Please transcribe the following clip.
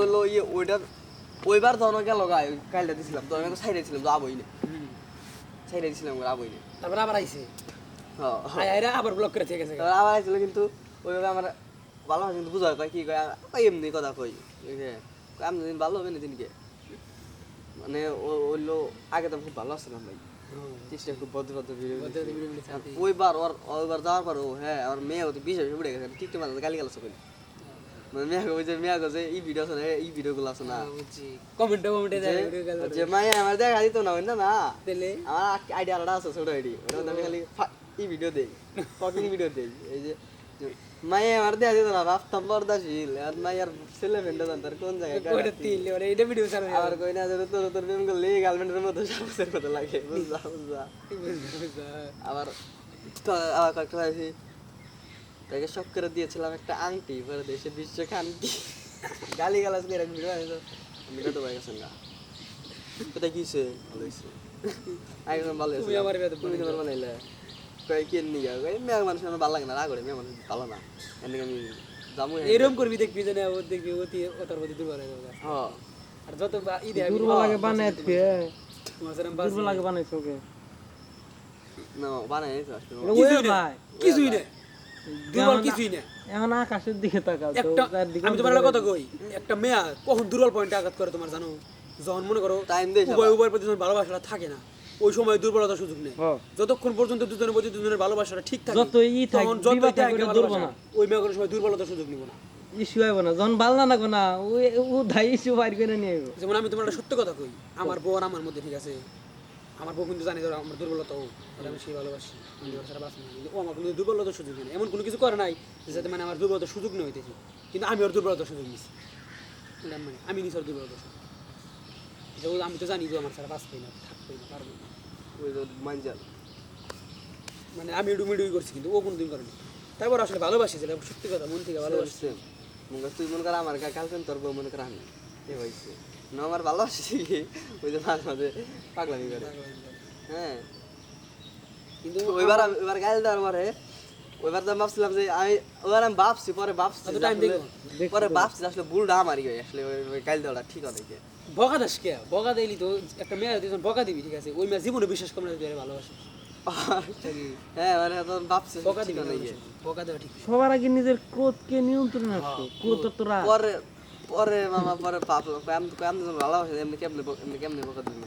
হলো ইয়ে ওইটার ওইবার ধরো গেল গায়ে কাইলটা দিছিলাম তো আমি তো সাইডে ছিলাম তো আবই না। সাইডে দিছিলাম আবই না। তারপর আবার আইছে? হ্যাঁ আয় আবার ব্লক করে থেকে গেছে আবার আসছিল কিন্তু ওইভাবে আমার ভালো হয় কিন্তু বুঝা কয় কি কয় এমনি কথা কই আমি দিন ভালো হবে না দিনকে। মানে ওইলো আগে তো খুব ভালো আসছিলাম ভাই। চেষ্টা খুব ভদ্র ভিডিও। ওইবার ওর ওইবার যাওয়ার পর ও হ্যাঁ আর মেয়ে হতে বিশ উঠে গেছে টিকটক মাঝে গালি গালাস করি। মেয়ে ওই যে মেয়ে যে এই ভিডিও আছে না এই ভিডিওগুলো আছে না। বুঝছি। কমেন্টে কমেন্টে দেয় যে- মায়ে আমার দেখা দিত না না না? দিলে আমার আইডিয়া আলাদা আছে ছোট আইডি ওটা আমি খালি এই ভিডিও দেই ফকিং ভিডিও দেই। এই যে মায়ে আমার দেখা দিত না ভাবতাম পর্দাশীল আর মায়ের ছেলে ফ্রেন্ড জানতার কোন জায়গায় গায়ে তিল ওরে এটা ভিডিও ছাড়া আবার কই না যে তোর তোর প্রেম করলে গার্লফ্রেন্ডের মতো সাহসের মতো লাগে বুঝলা বুঝলা। আবার আবার কয়েকটা ভাবছি তাকে শখ করে দিয়েছিলাম একটা আংটি পরে দেশে বিশ্ব খানটি গালি গালাজ করে ভিডিও আমি কত ভাই গেছেন গা কোথায় কি হয়েছে? ভালো হয়েছে। একদম ভালো হয়েছে তুমি আমার বিয়েতে তুমি তোমার বানাইলে। কয় কি নিয়ে কই মেয়ে মানুষ আমার ভালো লাগে না রাগ করে মেয়ে মানুষ ভালো না। এদিকে আমি যাব এরকম করবি দেখবি যে না ও দেখবি অতি ওতার প্রতি দুর্বল হয়ে যাবে। হ্যাঁ আর যত ই দেয় দুর্বল লাগে বানায় সেরকম দুর্বল লাগে বানাইছে ওকে। না বানাই তো আসলে। কিছুই না কিছুই না দুর্বল কিছুই না এখন আকাশের দিকে তাকাও একটা আমি তোমার কথা কই একটা মেয়া কখন দুর্বল পয়েন্টে আঘাত করে তোমার জানো? যখন মনে করো উভয় উভয়ের প্রতি ভালোবাসাটা থাকে না ওই সময় দুর্বলতার সুযোগ নেই। যতক্ষণ পর্যন্ত দুজনের প্রতি দুজনের ভালোবাসাটা ঠিক থাকে যতই তখন যতই থাকে দুর্বল না। ওই মেয়ে কোনো সময় দুর্বলতার সুযোগ নিব না। ইস্যু আইব না যখন ভালো না না ও ধাই ইস্যু বাইর করে নিয়ে যেমন আমি তোমার একটা সত্য কথা কই আমার বউ আর আমার মধ্যে ঠিক আছে? আমার বউ কিন্তু জানি আমার দুর্বলতা ও। আমি সেই ভালোবাসি। বাঁচি না। কিন্তু ও আমার কোনো দুর্বলতার সুযোগ নেই এমন কোনো কিছু করে নাই যে যাতে মানে আমার দুর্বলতার সুযোগ নেই হইতেছে। কিন্তু আমি ওর দুর্বলতার সুযোগ নিছি। মানে? আমি নিছি ওর দুর্বলতার সুযোগ। আমি তো জানি যে আমার সারা বাঁচতেই না থাকতেই না পারব না। মাঞ্জাল মানে আমি ডুমিডুই করছি কিন্তু ও কোনো কোনোদিন করেনি তারপর আসলে ভালোবাসি যেটা সত্যি কথা মন থেকে ভালোবাসি। ভালোবাসছে মনে তুই মনে কর আমার গার্লফ্রেন্ড তোর বউ মনে কর আমি। এ হয়েছে না আমার ভালোবাসি ওই যে মাঝে মাঝে পাগলামি করে। হ্যাঁ। কিন্তু ওইবার আমি ওইবার গাইল দেওয়ার পরে ওইবার তো ভাবছিলাম যে আমি ওইবার আমি ভাবছি পরে ভাবছি? পরে ভাবছি আসলে আমারই হয় আসলে ওই গাইল দেওয়াটা ঠিক বকা দাস কে? বকা দিলি তো একটা মেয়ে দুজন বকা দিবি ঠিক আছে? ওই মেয়ে জীবনে বিশ্বাস করে না তুই ভালোবাসি হ্যাঁ মানে তখন ভাবছি বকা ঠিক দিবি বকা দেওয়া ঠিক। সবার আগে নিজের ক্রোধকে নিয়ন্ত্রণে রাখো ক্রোধ তোরা পরে পরে মামা পরে পাবলো। আমি তো ভালোবাসি এমনি কেমনে এমনি কেমনে বকা দিবি